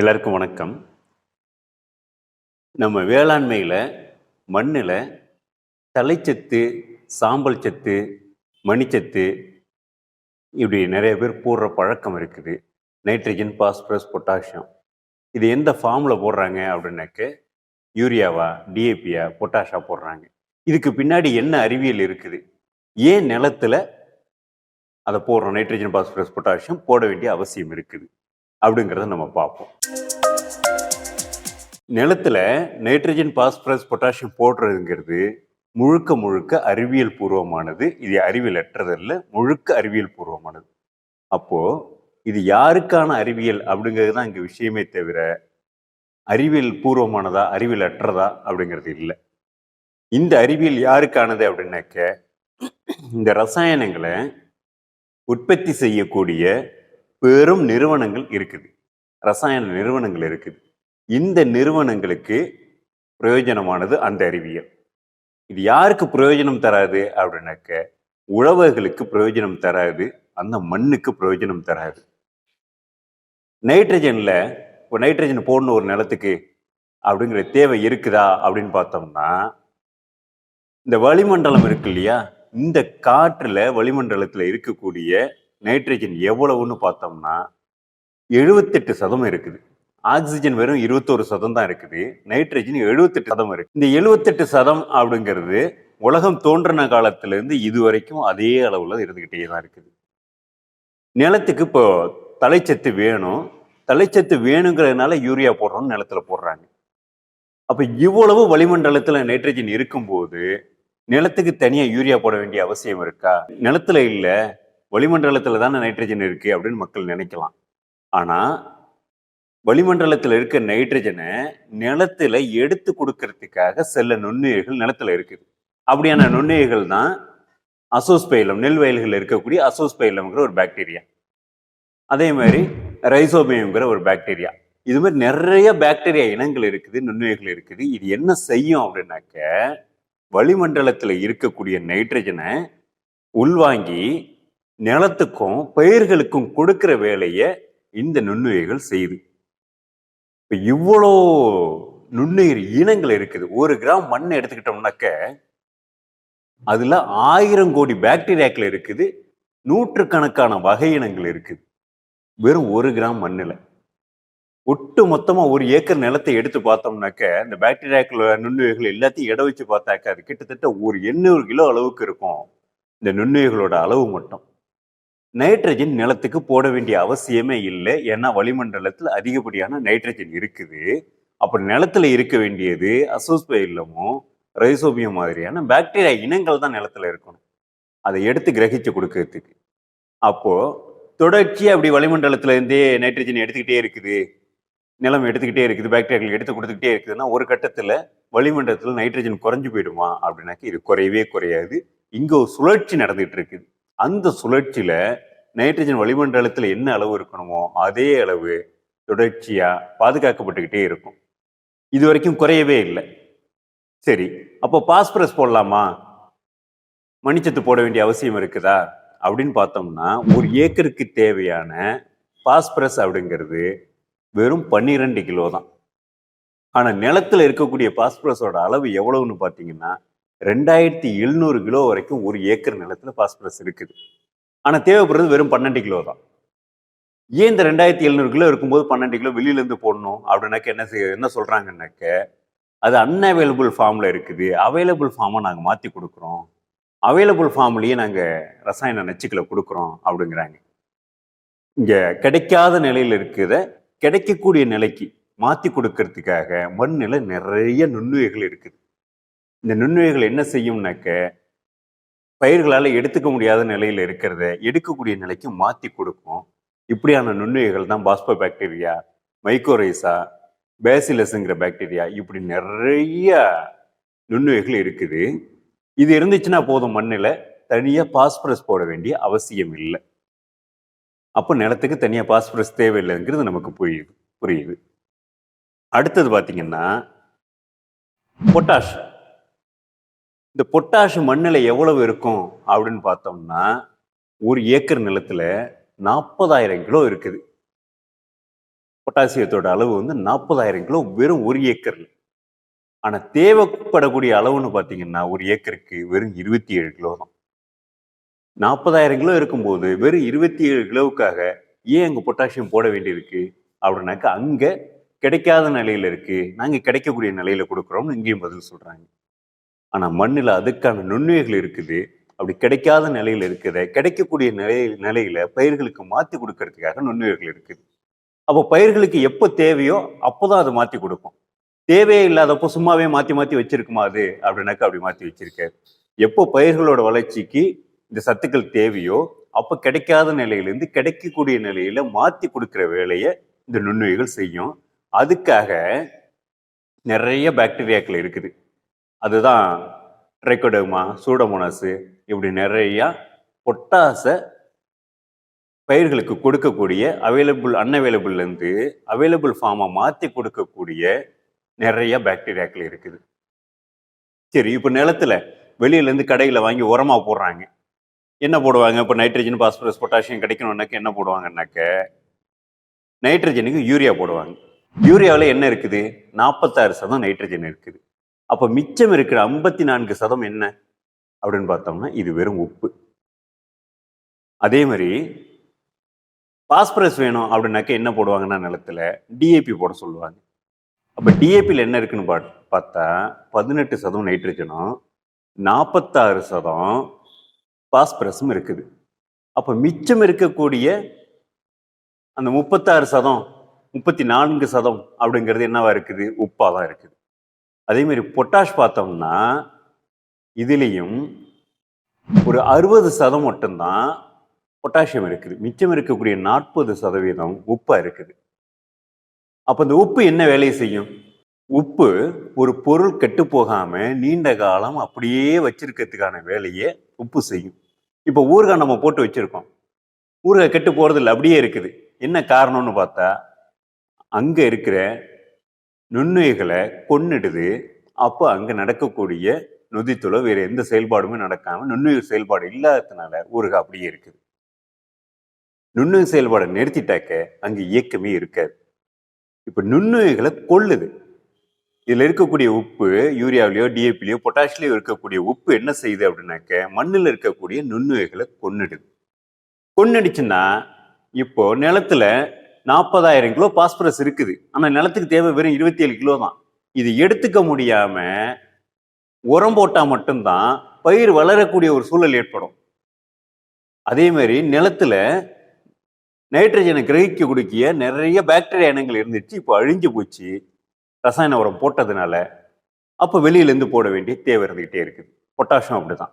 எல்லாருக்கும் வணக்கம். நம்ம வேளாண்மையில் மண்ணில் தலைச்சத்து சாம்பல் சத்து மணிச்சத்து இப்படி நிறைய பேர் போடுற பழக்கம் இருக்குது. Nitrogen phosphorus potassium. இது எந்த ஃபார்மில் போடுறாங்க அப்படின்னாக்க யூரியாவா டிஏபியா பொட்டாஷா போடுறாங்க. இதுக்கு பின்னாடி என்ன அறிவியல் இருக்குது? ஏன் நிலத்துல அதை போடுறோம்? நைட்ரஜன் பாஸ்பரஸ் பொட்டாசியம் போட வேண்டிய அவசியம் இருக்குது. அப்படிங்கிறத நம்ம பார்ப்போம். நிலத்தில் நைட்ரஜன் பாஸ்பரஸ் பொட்டாசியம் போடுறதுங்கிறது முழுக்க முழுக்க அறிவியல் பூர்வமானது. இது அறிவியல் அற்றதல்ல முழுக்க அறிவியல் பூர்வமானது. அப்போது இது யாருக்கான அறிவியல் அப்படிங்கிறது தான் இங்கே விஷயமே தவிர அறிவியல் பூர்வமானதா அறிவியல் அற்றதா அப்படிங்கிறது இல்லை. இந்த அறிவியல் யாருக்கானது அப்படின்னாக்க இந்த ரசாயனங்களை உற்பத்தி செய்யக்கூடிய பெரும் நிறுவனங்கள் இருக்குது. ரசாயன நிறுவனங்கள் இருக்குது. இந்த நிறுவனங்களுக்கு பிரயோஜனமானது அந்த அறிவியல். இது யாருக்கு பிரயோஜனம் தராது அப்படின்னாக்க உழவர்களுக்கு பிரயோஜனம் தராது அந்த மண்ணுக்கு பிரயோஜனம் தராது. நைட்ரஜனில் இப்போ நைட்ரஜன் போடணும் ஒரு நிலத்துக்கு அப்படிங்கிற தேவை இருக்குதா அப்படின்னு பார்த்தோம்னா இந்த வளிமண்டலம் இருக்கு இல்லையா? இந்த காற்றில் வளிமண்டலத்தில் இருக்கக்கூடிய நைட்ரஜன் எவ்வளவுன்னு பார்த்தோம்னா எழுபத்தெட்டு சதம் இருக்குது. ஆக்சிஜன் வெறும் இருபத்தோரு சதம் தான் இருக்குது. நைட்ரஜன் எழுபத்தெட்டு சதம் இருக்கு. இந்த எழுபத்தெட்டு சதம் அப்படிங்கிறது உலகம் தோன்றின காலத்திலேருந்து இது வரைக்கும் அதே அளவில் இருந்துக்கிட்டே தான் இருக்குது. நிலத்துக்கு இப்போ தலைச்சத்து வேணும். தலைச்சத்து வேணுங்கிறதுனால யூரியா போடுறோம்னு நிலத்துல போடுறாங்க. அப்போ இவ்வளவு வளிமண்டலத்தில் நைட்ரஜன் இருக்கும்போது நிலத்துக்கு தனியாக யூரியா போட வேண்டிய அவசியம் இருக்கா? நிலத்துல இல்லை. வளிமண்டலத்தில் தானே நைட்ரஜன் இருக்கு அப்படின்னு மக்கள் நினைக்கலாம். ஆனால் வளிமண்டலத்தில் இருக்க நைட்ரஜனை நிலத்தில் எடுத்து கொடுக்கறதுக்காக சில நுண்ணுயிர்கள் நிலத்துல இருக்குது. அப்படியான நுண்ணுயிர்கள் தான் அசோஸ்பைலம் நெல் வயல்களில் இருக்கக்கூடிய அசோஸ்பைலம்ங்கிற ஒரு பாக்டீரியா அதே மாதிரி ரைசோபியம்ங்கிற ஒரு பாக்டீரியா இது மாதிரி நிறைய பாக்டீரியா இனங்கள் இருக்குது நுண்ணுயிர்கள் இருக்குது. இது என்ன செய்யும் அப்படின்னாக்க வளிமண்டலத்தில் இருக்கக்கூடிய நைட்ரஜனை உள்வாங்கி நிலத்துக்கும் பயிர்களுக்கும் கொடுக்கிற வேலையை இந்த நுண்ணுயிர்கள் செய்யுது இப்போ இவ்வளோ நுண்ணுயிர் இனங்கள் இருக்குது. ஒரு கிராம் மண்ணை எடுத்துக்கிட்டோம்னாக்க அதுல ஆயிரம் கோடி பாக்டீரியாக்கள் இருக்குது. நூற்றுக்கணக்கான வகை இனங்கள் இருக்குது. வெறும் ஒரு கிராம் மண்ணில். ஒட்டு மொத்தமாக ஒரு ஏக்கர் நிலத்தை எடுத்து பார்த்தோம்னாக்க இந்த பாக்டீரியாக்கள் நுண்ணுயிர்கள் எல்லாத்தையும் இட வச்சு பார்த்தாக்க அது கிட்டத்தட்ட ஒரு எண்ணூறு கிலோ அளவுக்கு இருக்கும். இந்த நுண்ணுயிர்களோட அளவு மட்டும். நைட்ரஜன் நிலத்துக்கு போட வேண்டிய அவசியமே இல்லை. ஏன்னா வளிமண்டலத்தில் அதிகப்படியான நைட்ரஜன் இருக்குது. அப்போ நிலத்துல இருக்க வேண்டியது அசோஸ்பைலமும் ரைசோபியம் மாதிரியான பாக்டீரியா இனங்கள் தான் நிலத்துல இருக்கணும். அதை எடுத்து கிரகிச்சு கொடுக்கறதுக்கு. அப்போது தொடர்ச்சி அப்படி வளிமண்டலத்துலேருந்தே நைட்ரஜன் எடுத்துக்கிட்டே இருக்குது. நிலம் எடுத்துக்கிட்டே இருக்குது பாக்டீரியாக்கள் எடுத்து கொடுத்துக்கிட்டே இருக்குதுன்னா ஒரு கட்டத்தில் வளிமண்டலத்தில் நைட்ரஜன் குறைஞ்சு போயிடுமா? அப்படின்னாக்க இது குறையவே குறையாது. இங்கே ஒரு சுழற்சி நடந்துகிட்டு இருக்குது. அந்த சுழற்சியில நைட்ரஜன் வளிமண்டலத்தில் என்ன அளவு இருக்கணுமோ அதே அளவு தொடர்ச்சியா பாதுகாக்கப்பட்டுக்கிட்டே இருக்கும். இது வரைக்கும் குறையவே இல்லை. சரி அப்போ பாஸ்பரஸ் போடலாமா? மணிச்சத்து போட வேண்டிய அவசியம் இருக்குதா? அப்படின்னு பார்த்தோம்னா ஒரு ஏக்கருக்கு தேவையான பாஸ்பரஸ் அப்படிங்கிறது வெறும் பன்னிரெண்டு கிலோ தான். ஆனால் நிலத்தில் இருக்கக்கூடிய பாஸ்பரஸோட அளவு எவ்வளவுன்னு பார்த்தீங்கன்னா ரெண்டாயிரத்தி எழுநூறு கிலோ வரைக்கும் ஒரு ஏக்கர் நிலத்தில் பாஸ்பரஸ் இருக்குது. ஆனால் தேவைப்படுறது வெறும் பன்னெண்டு கிலோ தான். ஏன் இந்த ரெண்டாயிரத்தி எழுநூறு கிலோ இருக்கும்போது பன்னெண்டு கிலோ வெளியிலேருந்து போடணும் அப்படின்னாக்க என்ன செய்ய என்ன சொல்கிறாங்கன்னாக்க அது அன்அவைலபிள் ஃபார்மில் இருக்குது. அவைலபிள் ஃபார்மை நாங்கள் மாற்றி கொடுக்குறோம். அவைலபிள் ஃபார்ம்லேயே நாங்கள் ரசாயன நச்சுக்களை கொடுக்குறோம் அப்படிங்கிறாங்க. இங்கே கிடைக்காத நிலையில் இருக்கிற கிடைக்கக்கூடிய நிலைக்கு மாற்றி கொடுக்கறதுக்காக மண்ணில் நிறைய நுண்ணுயிர்கள் இருக்குது. இந்த நுண்ணுயிர்கள் என்ன செய்யும்னாக்க பயிர்களால் எடுத்துக்க முடியாத நிலையில் இருக்கிறத எடுக்கக்கூடிய நிலைக்கு மாற்றி கொடுக்கும். இப்படியான நுண்ணுயிர்கள் தான் பாஸ்போ பாக்டீரியா மைக்கோரைசா பேசிலஸுங்கிற பாக்டீரியா இப்படி நிறைய நுண்ணுயிர்கள் இருக்குது. இது இருந்துச்சுன்னா போதும் மண்ணில் தனியாக பாஸ்பரஸ் போட வேண்டிய அவசியம் இல்லை. அப்போ நிலத்துக்கு தனியாக பாஸ்பரஸ் தேவையில்லைங்கிறது நமக்கு புரியுது புரியுது. அடுத்தது பார்த்தீங்கன்னா பொட்டாஷ். இந்த பொட்டாஷ் மண்ணில் எவ்வளவு இருக்கும் அப்படின்னு பார்த்தோம்னா ஒரு ஏக்கர் நிலத்தில் நாற்பதாயிரம் கிலோ இருக்குது. பொட்டாசியத்தோட அளவு வந்து நாற்பதாயிரம் கிலோ வெறும் ஒரு ஏக்கரில். ஆனால் தேவைப்படக்கூடிய அளவுன்னு பார்த்தீங்கன்னா ஒரு ஏக்கருக்கு வெறும் இருபத்தி ஏழு கிலோ தான். நாற்பதாயிரம் கிலோ இருக்கும்போது வெறும் இருபத்தி ஏழு கிலோவுக்காக ஏன் அங்கே பொட்டாசியம் போட வேண்டியிருக்கு? அப்படின்னாக்கா அங்கே கிடைக்காத நிலையில் இருக்குது நாங்கள் கிடைக்கக்கூடிய நிலையில் கொடுக்குறோம்னு இங்கேயும் பதில் சொல்கிறாங்க ஆனால் மண்ணில் அதுக்கான நுண்ணுயிர்கள் இருக்குது. அப்படி கிடைக்காத நிலையில் இருக்கிற கிடைக்கக்கூடிய நிலை நிலையில பயிர்களுக்கு மாற்றி கொடுக்கறதுக்காக நுண்ணுயிர்கள் இருக்குது. அப்போ பயிர்களுக்கு எப்போ தேவையோ அப்போதான் அது மாற்றி கொடுக்கும். தேவையே இல்லாதப்போ சும்மாவே மாற்றி மாற்றி வச்சிருக்குமா அது? அப்படின்னாக்கா அப்படி மாற்றி வச்சிருக்காரு. எப்போ பயிர்களோட வளர்ச்சிக்கு இந்த சத்துக்கள் தேவையோ அப்போ கிடைக்காத நிலையிலேருந்து கிடைக்கக்கூடிய நிலையில மாற்றி கொடுக்குற வேலையை இந்த நுண்ணுயிர்கள் செய்யும். அதுக்காக நிறைய பாக்டீரியாக்கள் இருக்குது. அதுதான் ட்ரைக்கோடோமா சூடோமோனாஸு இப்படி நிறையா பொட்டாசை பயிர்களுக்கு கொடுக்கக்கூடிய அவைலபிள் அன்அவைலபிள்லேருந்து அவைலபிள் ஃபார்மாக மாற்றி கொடுக்கக்கூடிய நிறைய பாக்டீரியாக்கள் இருக்குது. சரி இப்போ நிலத்துல வெளியிலேருந்து கடையில் வாங்கி உரமாக போடுறாங்க. என்ன போடுவாங்க? இப்போ நைட்ரஜன் பாஸ்பரஸ் பொட்டாசியம் கிடைக்கணுன்னாக்க என்ன போடுவாங்கன்னாக்க நைட்ரஜனுக்கு யூரியா போடுவாங்க. யூரியாவில் என்ன இருக்குது? நாற்பத்தாறு சதம் நைட்ரஜன் இருக்குது. அப்போ மிச்சம் இருக்கிற ஐம்பத்தி நான்கு சதம் என்ன? அப்படின்னு பார்த்தோம்னா இது வெறும் உப்பு. அதே மாதிரி பாஸ்பரஸ் வேணும் அப்படின்னாக்க என்ன போடுவாங்கன்னா நிலத்துல டிஏபி போட சொல்லுவாங்க. அப்போ டிஏபியில் என்ன இருக்குன்னு பா பார்த்தா பதினெட்டு சதம் நைட்ரஜனும் நாற்பத்தாறு சதம் பாஸ்பரஸும் இருக்குது. அப்போ மிச்சம் இருக்கக்கூடிய அந்த முப்பத்தாறு சதம் முப்பத்தி நான்கு சதம் அப்படிங்கிறது என்னவா இருக்குது? உப்பாக தான் இருக்குது. அதே மாதிரி பொட்டாஷ் பார்த்தோம்னா இதுலேயும் ஒரு அறுபது சதம் மட்டும்தான் பொட்டாசியம் இருக்குது. மிச்சம் இருக்கக்கூடிய நாற்பது சதவீதம் உப்பாக இருக்குது. அப்போ இந்த உப்பு என்ன வேலையை செய்யும்? உப்பு ஒரு பொருள் கெட்டு போகாமல் நீண்ட காலம் அப்படியே வச்சிருக்கிறதுக்கான வேலையை உப்பு செய்யும். இப்போ ஊறுகாய் நம்ம போட்டு வச்சுருக்கோம். ஊறுகாய் கெட்டு போகிறது இல்லை அப்படியே இருக்குது. என்ன காரணம்னு பார்த்தா அங்கே இருக்கிற நுண்ணுயிர்களை கொன்னிடுது. அப்போ அங்கே நடக்கக்கூடிய நொதித்துள வேறு எந்த செயல்பாடுமே நடக்காமல் நுண்ணுயிர் செயல்பாடு இல்லாததுனால ஊருக அப்படியே இருக்குது. நுண்ணுயிர் செயல்பாடை நிறுத்திட்டாக்க அங்கே இயக்கமே இருக்காது. இப்போ நுண்ணுயிர்களை கொள்ளுது. இதில் இருக்கக்கூடிய உப்பு யூரியாவிலையோ டிஏபிலையோ பொட்டாசிலையோ இருக்கக்கூடிய உப்பு என்ன செய்யுது அப்படின்னாக்க மண்ணில் இருக்கக்கூடிய நுண்ணுயிர்களை கொன்னுடுது. கொன்னடிச்சுன்னா இப்போ நிலத்துல நாற்பதாயிரம் கிலோ பாஸ்பரஸ் இருக்குது. ஆனால் நிலத்துக்கு தேவை வெறும் இருபத்தி ஏழு கிலோ தான். இது எடுத்துக்க முடியாம உரம் போட்டால் மட்டும்தான் பயிர் வளரக்கூடிய ஒரு சூழல் ஏற்படும். அதே மாதிரி நிலத்துல நைட்ரஜனை கிரகிக்க கொடுக்கிய நிறைய பாக்டீரியா இனங்கள் இருந்துச்சு. இப்போ அழிஞ்சு போச்சு. ரசாயன உரம் போட்டதுனால. அப்போ வெளியிலேருந்து போட வேண்டிய தேவை இருந்துகிட்டே இருக்குது. பொட்டாசியம் அப்படிதான்.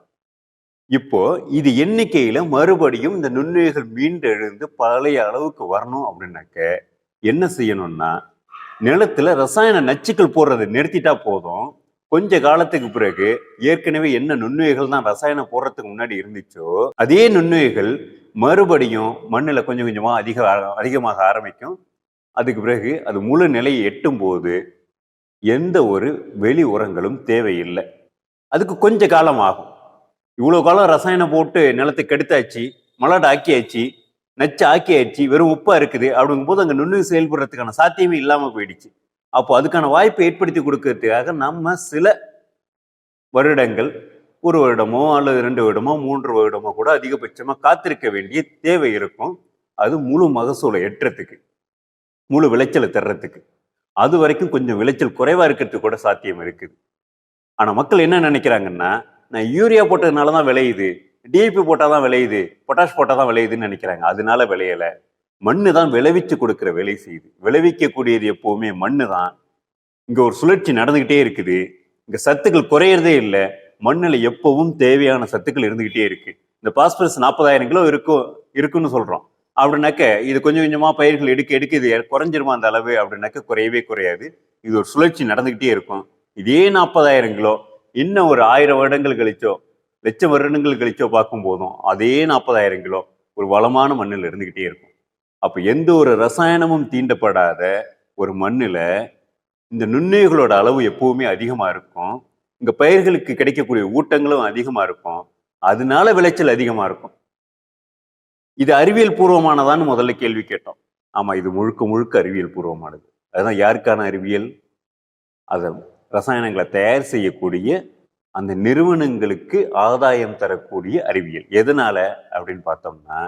இப்போ இது எண்ணிக்கையில மறுபடியும் இந்த நுண்ணுயிர்கள் மீண்டெழுந்து பழைய அளவுக்கு வரணும் அப்படின்னாக்க என்ன செய்யணும்னா நிலத்துல ரசாயன நச்சுக்கள் போடுறதை நிறுத்திட்டா போதும். கொஞ்ச காலத்துக்கு பிறகு ஏற்கனவே என்ன நுண்ணுயிர்கள் தான் ரசாயனம் போடுறதுக்கு முன்னாடி இருந்துச்சோ அதே நுண்ணுயிர்கள் மறுபடியும் மண்ணில் கொஞ்சம் கொஞ்சமாக அதிக அதிகமாக ஆரம்பிக்கும். அதுக்கு பிறகு அது முழு நிலையை எட்டும் போது எந்த ஒரு வெளி உரங்களும் தேவையில்லை. அதுக்கு கொஞ்ச காலம் ஆகும். இவ்வளோ காலம் ரசாயனம் போட்டு நிலத்தை கெடுத்தாச்சு மலடை ஆக்கியாச்சு நச்சு ஆக்கியாச்சு வெறும் உப்பா இருக்குது. அப்படிங்கும்போது அங்கே நுண்ணு செயல்படுறதுக்கான சாத்தியமே இல்லாமல் போயிடுச்சு. அப்போ அதுக்கான வாய்ப்பை ஏற்படுத்தி கொடுக்கறதுக்காக நம்ம சில வருடங்கள் ஒரு வருடமோ அல்லது ரெண்டு வருடமோ மூன்று வருடமோ கூட அதிகபட்சமாக காத்திருக்க வேண்டிய தேவை இருக்கும். அது முழு மகசூலை எட்டுறதுக்கு முழு விளைச்சலை தர்றதுக்கு. அது வரைக்கும் கொஞ்சம் விளைச்சல் குறைவாக இருக்கிறதுக்கு கூட சாத்தியம் இருக்குது. ஆனால் மக்கள் என்ன நினைக்கிறாங்கன்னா நான் யூரியா போட்டதுனால தான் விளையுது டிஏபி போட்டால் தான் விளையுது பொட்டாஷ் போட்டால் தான் விளையுதுன்னு நினைக்கிறாங்க. அதனால விளையலை. மண்ணு தான் விளைவிச்சு கொடுக்குற வேலை செய்யுது. விளைவிக்கக்கூடியது எப்போவுமே மண்ணு தான் இங்கே ஒரு சுழற்சி நடந்துக்கிட்டே இருக்குது. இங்கே சத்துக்கள் குறையிறதே இல்லை. மண்ணில் எப்பவும் தேவையான சத்துக்கள் இருந்துக்கிட்டே இருக்கு. இந்த பாஸ்பரஸ் நாற்பதாயிரம் கிலோ இருக்கும் இருக்குன்னு சொல்கிறோம் அப்படின்னாக்க இது கொஞ்சம் கொஞ்சமாக பயிர்கள் எடுக்க எடுக்க இது குறைஞ்சிருமா அந்த அளவு? அப்படின்னாக்க குறையவே குறையாது. இது ஒரு சுழற்சி நடந்துக்கிட்டே இருக்கும். இதே நாற்பதாயிரம் கிலோ இன்னும் ஒரு ஆயிரம் வருடங்கள் கழிச்சோ லட்சம் வருடங்கள் கழிச்சோ பார்க்கும் போதும் அதே நாற்பதாயிரம் கிலோ ஒரு வளமான மண்ணில் இருந்துக்கிட்டே இருக்கும். அப்போ எந்த ஒரு ரசாயனமும் தீண்டப்படாத ஒரு மண்ணில் இந்த நுண்ணுயிர்களோட அளவு எப்பவுமே அதிகமாக இருக்கும். இங்கே பயிர்களுக்கு கிடைக்கக்கூடிய ஊட்டங்களும் அதிகமாக இருக்கும். அதனால விளைச்சல் அதிகமாக இருக்கும். இது அறிவியல் பூர்வமானதான்னு முதல்ல கேள்வி கேட்டோம். ஆமாம் இது முழுக்க முழுக்க அறிவியல் பூர்வமானது. அதுதான் யாருக்கான அறிவியல்? அதை ரசாயனங்களை தயார் செய்யக்கூடிய அந்த நிறுவனங்களுக்கு ஆதாயம் தரக்கூடிய அறிவியல். எதனால அப்படின்னு பார்த்தோம்னா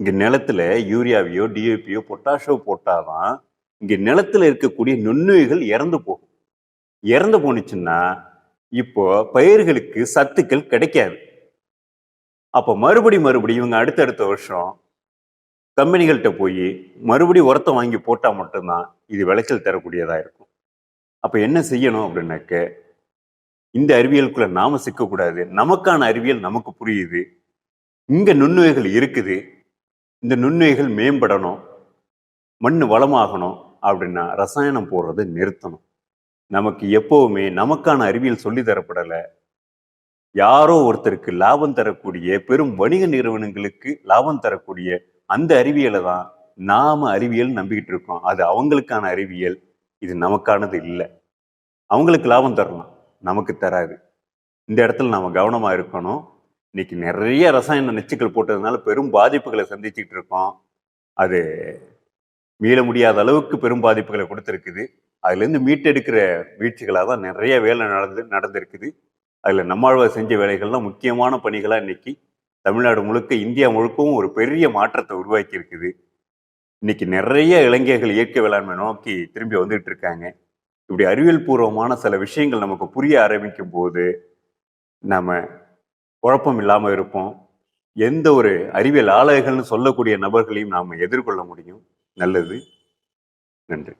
இங்க நிலத்துல யூரியாவையோ டிஏபியோ பொட்டாஷோ போட்டாதான் இங்க நிலத்துல இருக்கக்கூடிய நுண்ணுயிர்கள் இறந்து போகும். இறந்து போனுச்சுன்னா இப்போ பயிர்களுக்கு சத்துக்கள் கிடைக்காது. அப்போ மறுபடி மறுபடி இவங்க அடுத்தடுத்த வருஷம் கம்பெனிகள்கிட்ட போய் மறுபடி உரத்தை வாங்கி போட்டால் மட்டும்தான் இது விளைச்சல் தரக்கூடியதாக இருக்கும். அப்போ என்ன செய்யணும் அப்படின்னாக்க இந்த அறிவியலுக்குள்ள நாம சிக்கக்கூடாது. நமக்கான அறிவியல் நமக்கு புரியுது. இங்க நுண்ணுவைகள் இருக்குது. இந்த நுண்ணுவைகள் மேம்படணும். மண் வளமாகணும் அப்படின்னா ரசாயனம் போடுறதை நிறுத்தணும். நமக்கு எப்போவுமே நமக்கான அறிவியல் சொல்லி தரப்படலை. யாரோ ஒருத்தருக்கு லாபம் தரக்கூடிய பெரும் வணிக நிறுவனங்களுக்கு லாபம் தரக்கூடிய அந்த அறிவியலை தான் நாம அறிவியல் நம்பிக்கிட்டு இருக்கோம். அது அவங்களுக்கான அறிவியல். இது நமக்கானது இல்லை. அவங்களுக்கு லாபம் தரலாம். நமக்கு தராது. இந்த இடத்துல நாம் கவனமாக இருக்கணும். இன்னைக்கு நிறைய ரசாயன நச்சுக்கள் போட்டதுனால பெரும் பாதிப்புகளை சந்திச்சுக்கிட்டு இருக்கோம். அது மீள முடியாத அளவுக்கு பெரும் பாதிப்புகளை கொடுத்துருக்குது. அதுலேருந்து மீட்டெடுக்கிற வீழ்ச்சிகளாக தான் நிறைய வேலை நடந்து நடந்திருக்குது. அதில் நம்மாழ்வார் செஞ்ச வேலைகள்லாம் முக்கியமான பணிகளாக இன்னைக்கு தமிழ்நாடு முழுக்க இந்தியா முழுக்கவும் ஒரு பெரிய மாற்றத்தை உருவாக்கி இருக்குது இன்னைக்கு நிறைய இளைஞர்கள் இயற்கை வேளாண்மை நோக்கி திரும்பி வந்துட்டு இருக்காங்க. இப்படி அறிவியல் பூர்வமான சில விஷயங்கள் நமக்கு புரிய ஆரம்பிக்கும் போது நம்ம குழப்பம் இல்லாமல் இருப்போம். எந்த ஒரு அறிவியல் ஆலயங்கள்னு சொல்லக்கூடிய நபர்களையும் நாம் எதிர்கொள்ள முடியும். நல்லது. நன்றி.